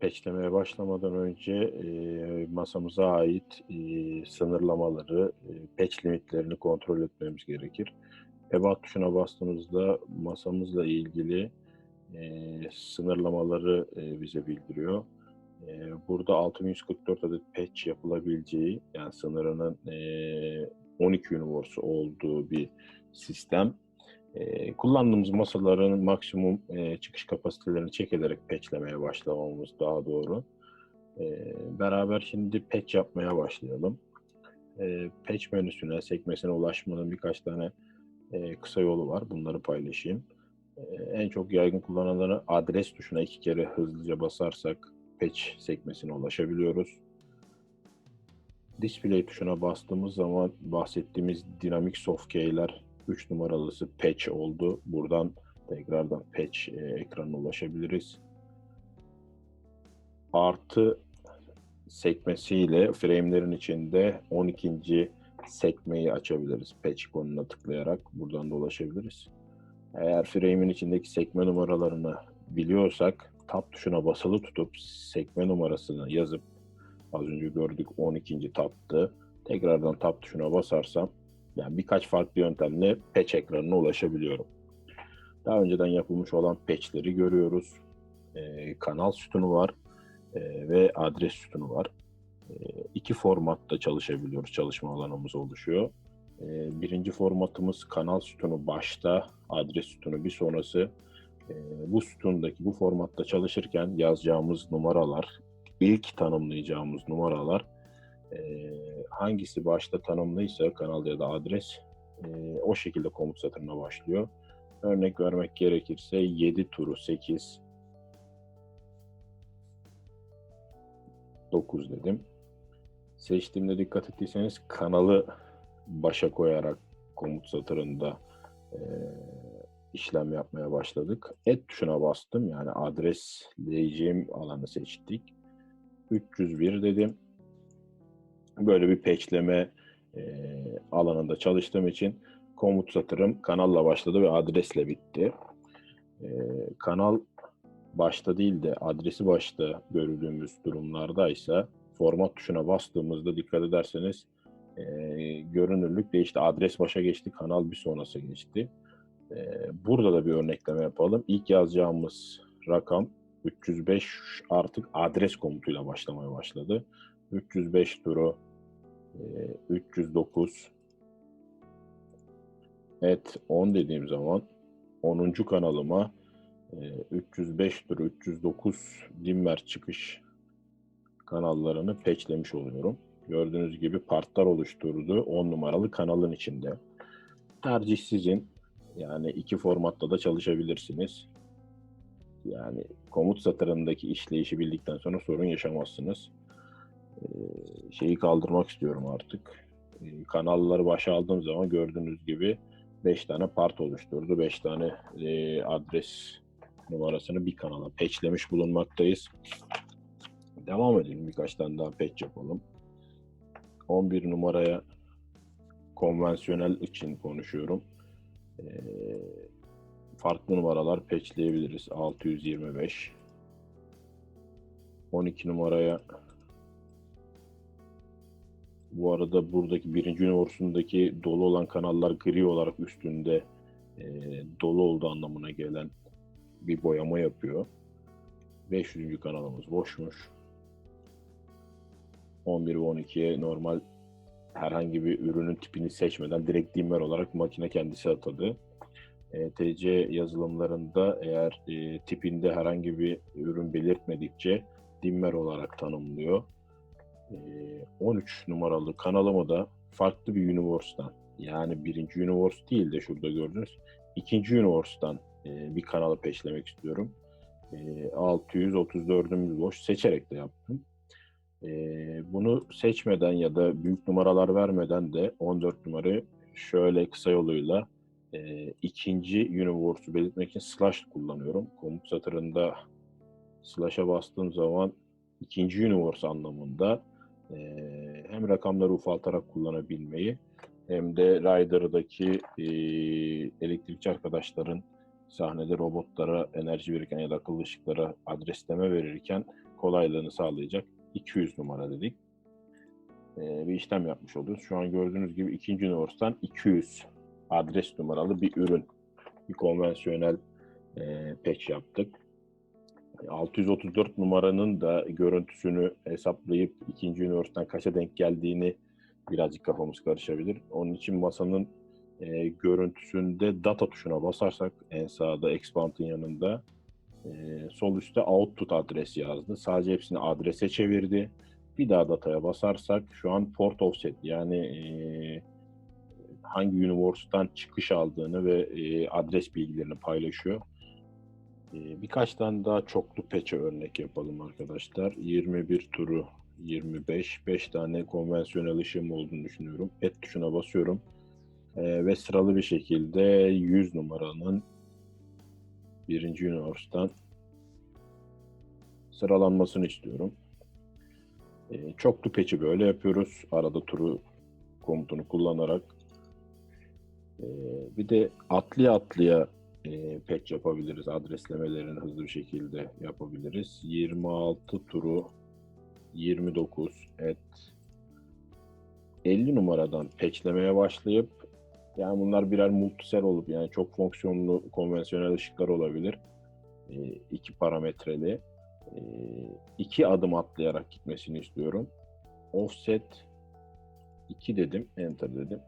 Patchlemeye başlamadan önce e, masamıza ait e, sınırlamaları, e, patch limitlerini kontrol etmemiz gerekir. About tuşuna bastığımızda masamızla ilgili e, sınırlamaları e, bize bildiriyor. E, burada 6144 adet patch yapılabileceği, yani sınırının e, 12 universe olduğu bir sistem. E, kullandığımız masaların maksimum e, çıkış kapasitelerini check ederek patchlemeye başlamamız daha doğru. E, beraber şimdi patch yapmaya başlayalım. E, patch menüsüne, sekmesine ulaşmanın birkaç tane e, kısa yolu var. Bunları paylaşayım. E, en çok yaygın kullanılanı adres tuşuna iki kere hızlıca basarsak patch sekmesine ulaşabiliyoruz. Display tuşuna bastığımız zaman bahsettiğimiz dinamik soft key'ler 3 numaralısı patch oldu. Buradan tekrardan patch e, ekranına ulaşabiliriz. Artı sekmesiyle frame'lerin içinde 12. sekmeyi açabiliriz. Patch konuna tıklayarak buradan da ulaşabiliriz. Eğer frame'in içindeki sekme numaralarını biliyorsak tab tuşuna basılı tutup sekme numarasını yazıp az önce gördük 12. tab'tı. Tekrardan tab tuşuna basarsam yani birkaç farklı yöntemle patch ekranına ulaşabiliyorum. Daha önceden yapılmış olan patchleri görüyoruz. Ee, kanal sütunu var e, ve adres sütunu var. E, iki formatta çalışabiliyoruz, çalışma alanımız oluşuyor. E, birinci formatımız kanal sütunu başta, adres sütunu bir sonrası. E, bu sütundaki bu formatta çalışırken yazacağımız numaralar, ilk tanımlayacağımız numaralar e, hangisi başta tanımlıysa kanal ya da adres e, o şekilde komut satırına başlıyor. Örnek vermek gerekirse 7 turu 8 9 dedim. Seçtiğimde dikkat ettiyseniz kanalı başa koyarak komut satırında e, işlem yapmaya başladık. Et tuşuna bastım yani adresleyeceğim alanı seçtik. 301 dedim böyle bir patchleme e, alanında çalıştığım için komut satırım kanalla başladı ve adresle bitti. E, kanal başta değil de adresi başta gördüğümüz durumlardaysa format tuşuna bastığımızda dikkat ederseniz e, görünürlük değişti. Adres başa geçti, kanal bir sonrası geçti. E, burada da bir örnekleme yapalım. İlk yazacağımız rakam 305 artık adres komutuyla başlamaya başladı. 305 turu 309 et 10 dediğim zaman 10. kanalıma 305 tur 309 dimmer çıkış kanallarını patchlemiş oluyorum. Gördüğünüz gibi partlar oluşturdu 10 numaralı kanalın içinde. Tercih sizin. Yani iki formatta da çalışabilirsiniz. Yani komut satırındaki işleyişi bildikten sonra sorun yaşamazsınız. Ee, şeyi kaldırmak istiyorum artık. Ee, kanalları başa aldığım zaman gördüğünüz gibi 5 tane part oluşturdu. 5 tane e, adres numarasını bir kanala patchlemiş bulunmaktayız. Devam edelim. Birkaç tane daha patch yapalım. 11 numaraya konvansiyonel için konuşuyorum. E, farklı numaralar patchleyebiliriz. 625 12 numaraya bu arada buradaki birinci üniversitedeki dolu olan kanallar gri olarak üstünde e, dolu olduğu anlamına gelen bir boyama yapıyor. 500. kanalımız boşmuş. 11 ve 12'ye normal herhangi bir ürünün tipini seçmeden direkt dimmer olarak makine kendisi atadı. E, TC yazılımlarında eğer e, tipinde herhangi bir ürün belirtmedikçe dimmer olarak tanımlıyor. 13 ee, numaralı kanalımı da farklı bir Universe'dan yani birinci Universe değil de şurada gördünüz ikinci Universe'dan bir kanalı peşlemek istiyorum. E, 634'ümüz boş seçerek de yaptım. Bunu seçmeden ya da büyük numaralar vermeden de 14 numarayı şöyle kısa yoluyla e, ikinci Universe'u belirtmek için slash kullanıyorum. Komut satırında slash'a bastığım zaman ikinci universe anlamında e, hem rakamları ufaltarak kullanabilmeyi hem de Rider'daki e, elektrikçi arkadaşların sahnede robotlara enerji verirken ya da akıllı ışıklara adresleme verirken kolaylığını sağlayacak 200 numara dedik. E, bir işlem yapmış oluyoruz. Şu an gördüğünüz gibi ikinci üniversiteden 200 adres numaralı bir ürün. Bir konvansiyonel e, patch yaptık. 634 numaranın da görüntüsünü hesaplayıp ikinci üniversiteden kaça denk geldiğini birazcık kafamız karışabilir. Onun için masanın e, görüntüsünde data tuşuna basarsak en sağda expand'ın yanında e, sol üstte output adresi yazdı. Sadece hepsini adrese çevirdi. Bir daha dataya basarsak şu an port offset yani e, hangi üniversiteden çıkış aldığını ve e, adres bilgilerini paylaşıyor. E, birkaç tane daha çoklu peçe örnek yapalım arkadaşlar. 21 turu 25, 5 tane konvansiyonel ışığım olduğunu düşünüyorum. Et tuşuna basıyorum. E, ve sıralı bir şekilde 100 numaranın birinci üniversiteden sıralanmasını istiyorum. E, çoklu peçi böyle yapıyoruz. Arada turu komutunu kullanarak. Bir de atlıya atlıya e, patch yapabiliriz. Adreslemelerini hızlı bir şekilde yapabiliriz. 26 turu 29 et 50 numaradan patchlemeye başlayıp yani bunlar birer multisel olup yani çok fonksiyonlu konvansiyonel ışıklar olabilir. E, iki parametreli. E, iki adım atlayarak gitmesini istiyorum. Offset 2 dedim. Enter dedim.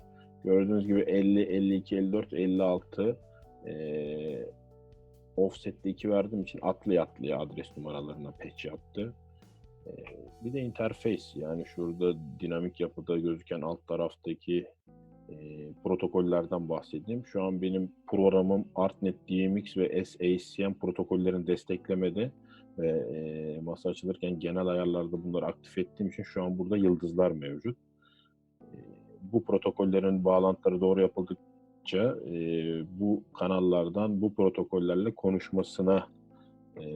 Gördüğünüz gibi 50, 52, 54, 56 e, offset'te 2 verdiğim için atlaya atlaya adres numaralarına patch yaptı. E, bir de interface yani şurada dinamik yapıda gözüken alt taraftaki e, protokollerden bahsedeyim. Şu an benim programım ArtNet DMX ve SACM protokollerini desteklemedi ve e, masa açılırken genel ayarlarda bunları aktif ettiğim için şu an burada yıldızlar mevcut. E, bu protokollerin bağlantıları doğru yapıldıkça e, bu kanallardan bu protokollerle konuşmasına e,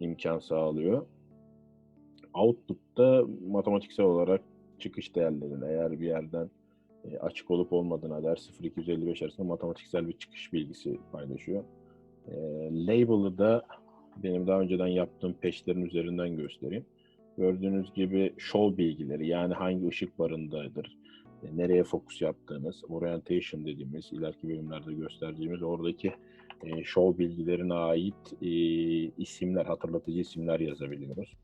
imkan sağlıyor. Output'ta matematiksel olarak çıkış değerlerini eğer bir yerden e, açık olup olmadığına dair 0-255 arasında matematiksel bir çıkış bilgisi paylaşıyor. E, label'ı da benim daha önceden yaptığım peşlerin üzerinden göstereyim. Gördüğünüz gibi show bilgileri yani hangi ışık barındadır, nereye fokus yaptığınız, orientation dediğimiz, ileriki bölümlerde göstereceğimiz oradaki e, show bilgilerine ait e, isimler, hatırlatıcı isimler yazabiliyoruz.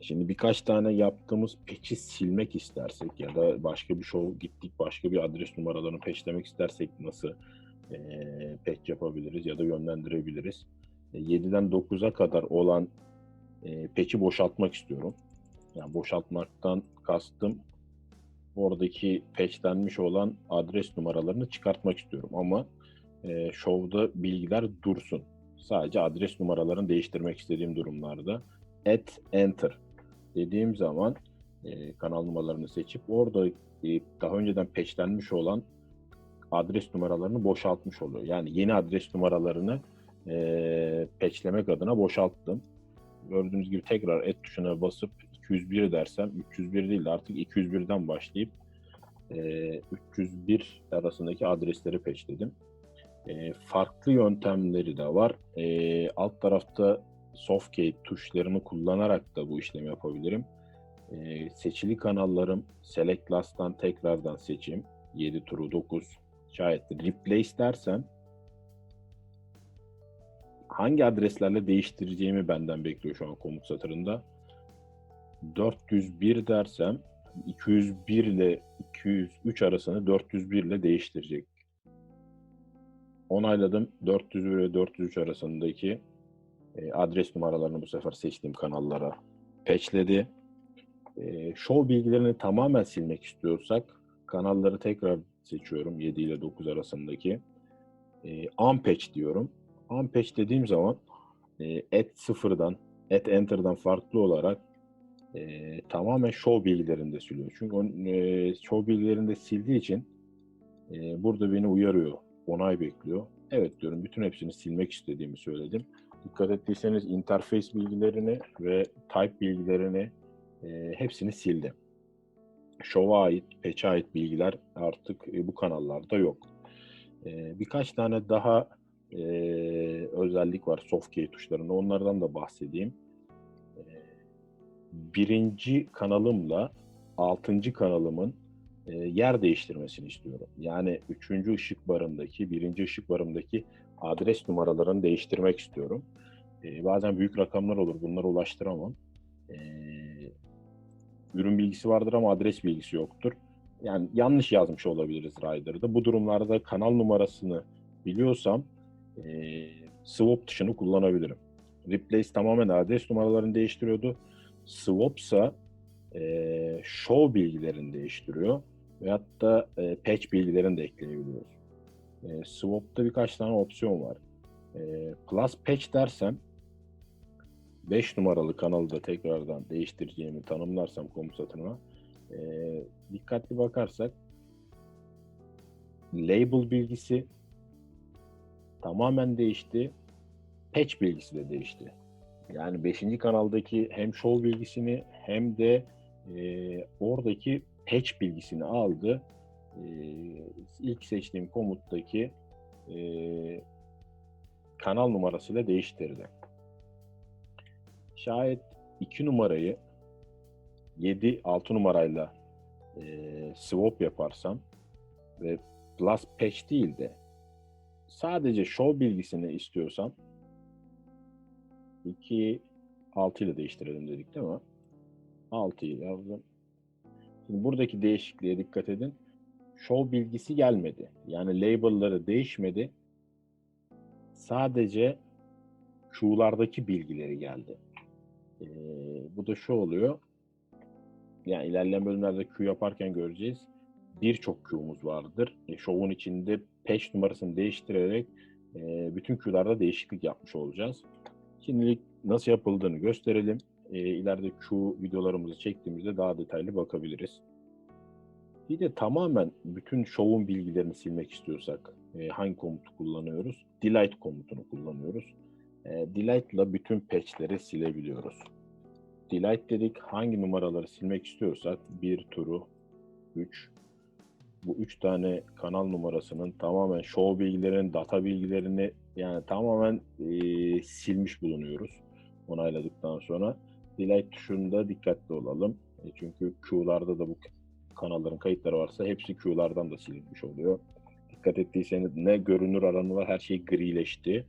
Şimdi birkaç tane yaptığımız peçi silmek istersek ya da başka bir show gittik başka bir adres numaralarını peçlemek istersek nasıl e, patch yapabiliriz ya da yönlendirebiliriz. E, 7'den 9'a kadar olan e, patch'i boşaltmak istiyorum. Yani boşaltmaktan kastım oradaki patchlenmiş olan adres numaralarını çıkartmak istiyorum ama e, show'da bilgiler dursun. Sadece adres numaralarını değiştirmek istediğim durumlarda at enter dediğim zaman e, kanal numaralarını seçip orada e, daha önceden peşlenmiş olan adres numaralarını boşaltmış oluyor. Yani yeni adres numaralarını e, peçlemek adına boşalttım. Gördüğünüz gibi tekrar et tuşuna basıp 201 dersem 301 değil de artık 201'den başlayıp e, 301 arasındaki adresleri peçledim. E, farklı yöntemleri de var. E, alt tarafta Softkey tuşlarını kullanarak da bu işlemi yapabilirim. Ee, seçili kanallarım Select Last'tan tekrardan seçeyim. 7 turu 9. Şayet replace dersem hangi adreslerle değiştireceğimi benden bekliyor şu an komut satırında. 401 dersem 201 ile 203 arasını 401 ile değiştirecek. Onayladım. 401 ve 403 arasındaki e, adres numaralarını bu sefer seçtiğim kanallara patchledi. E, show bilgilerini tamamen silmek istiyorsak kanalları tekrar seçiyorum 7 ile 9 arasındaki. E, unpatch diyorum. Unpatch dediğim zaman e, at sıfırdan, at enter'dan farklı olarak e, tamamen show bilgilerini de siliyor. Çünkü on, e, show bilgilerini de sildiği için e, burada beni uyarıyor. Onay bekliyor. Evet diyorum bütün hepsini silmek istediğimi söyledim. Dikkat ettiyseniz interface bilgilerini ve type bilgilerini e, hepsini sildim. Show'a ait, patch'e ait bilgiler artık e, bu kanallarda yok. E, birkaç tane daha e, özellik var soft key tuşlarında. Onlardan da bahsedeyim. Birinci kanalımla altıncı kanalımın e, yer değiştirmesini istiyorum. Yani üçüncü ışık barındaki, birinci ışık barındaki adres numaralarını değiştirmek istiyorum. E, bazen büyük rakamlar olur, bunlara ulaştıramam. E, ürün bilgisi vardır ama adres bilgisi yoktur. Yani yanlış yazmış olabiliriz Rider'da. Bu durumlarda kanal numarasını biliyorsam e, swap tuşunu kullanabilirim. Replace tamamen adres numaralarını değiştiriyordu. Swap ise show bilgilerini değiştiriyor. Veyahut da e, patch bilgilerini de ekleyebiliyoruz. E, swap'ta birkaç tane opsiyon var. E, plus patch dersem 5 numaralı kanalı da tekrardan değiştireceğimi tanımlarsam komut satırına e, dikkatli bakarsak label bilgisi tamamen değişti. Patch bilgisi de değişti. Yani 5. kanaldaki hem show bilgisini hem de e, oradaki patch bilgisini aldı. E, ilk seçtiğim komuttaki e, kanal numarasıyla değiştirdi. Şayet 2 numarayı 7 6 numarayla e, swap yaparsam ve plus patch değil de sadece show bilgisini istiyorsam 2 6 ile değiştirelim dedik değil mi? 6'yı yazdım. Şimdi buradaki değişikliğe dikkat edin. Show bilgisi gelmedi. Yani label'ları değişmedi. Sadece Q'lardaki bilgileri geldi. Ee, bu da şu oluyor. Yani ilerleyen bölümlerde Q yaparken göreceğiz. Birçok Q'muz vardır. E, show'un içinde patch numarasını değiştirerek e, bütün Q'larda değişiklik yapmış olacağız. Şimdilik nasıl yapıldığını gösterelim. E, ileride Q videolarımızı çektiğimizde daha detaylı bakabiliriz. Bir de tamamen bütün show'un bilgilerini silmek istiyorsak e, hangi komutu kullanıyoruz? Delete komutunu kullanıyoruz. E, delete ile bütün patch'leri silebiliyoruz. Delete dedik hangi numaraları silmek istiyorsak bir turu 3 bu üç tane kanal numarasının tamamen show bilgilerini, data bilgilerini yani tamamen silmiş bulunuyoruz onayladıktan sonra. Delete tuşunda dikkatli olalım. E, çünkü Q'larda da bu kanalların kayıtları varsa hepsi Q'lardan da silinmiş oluyor. Dikkat ettiyseniz ne görünür alanı var her şey grileşti.